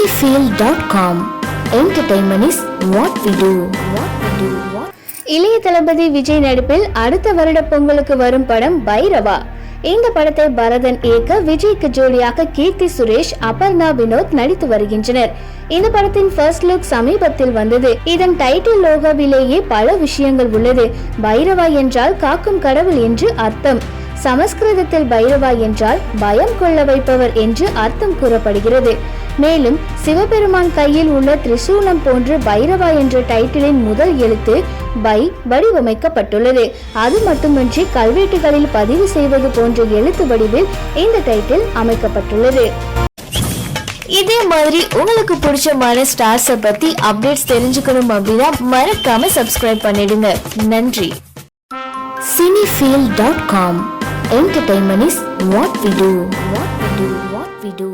cinefield.com Entertainment is what we do. What we do. இளைய தளபதி விஜய் நடிப்பில் அடுத்த வருட பொங்கலுக்கு வரும் படம் பைரவா. இந்த படத்தை பரதன் இயக்க விஜய்க்கு ஜோடியாக கீர்த்தி சுரேஷ் அபர்ணா வினோத் நடித்து வருகின்றனர். இந்த படத்தின் ஃபர்ஸ்ட் லுக் சமீபத்தில் வந்தது. இதன் டைட்டில் லோகோவிலேயே பல விஷயங்கள் உள்ளது. பைரவா என்றால் காக்கும் கடவுள் என்று அர்த்தம். சமஸ்கிருதத்தில் பைரவா என்றால் பயம் கொள்ள வைப்பவர் என்று அர்த்தம் கூறப்படுகிறது. மேலும் சிவபெருமான் கையில் உள்ள திரிசூலம் போன்று பைரவா என்ற டைட்டிலின் முதல் எழுத்து பை வடிவமைக்கப்பட்டுள்ளது. அது மட்டுமின்றி கல்வெட்டுகளில் பதிவு செய்வது போன்ற எழுத்து வடிவில் இந்த டைட்டில் அமைக்கப்பட்டுள்ளது. இதே மாதிரி உங்களுக்கு பிடிச்சமான ஸ்டார்ஸை பத்தி அப்டேட்ஸ் தெரிஞ்சுக்கணும் அப்படின்னா மறக்காம சப்ஸ்கிரைப் பண்ணிடுங்க. நன்றி. Cinefeel dot com Entertainment is what we do. What we do.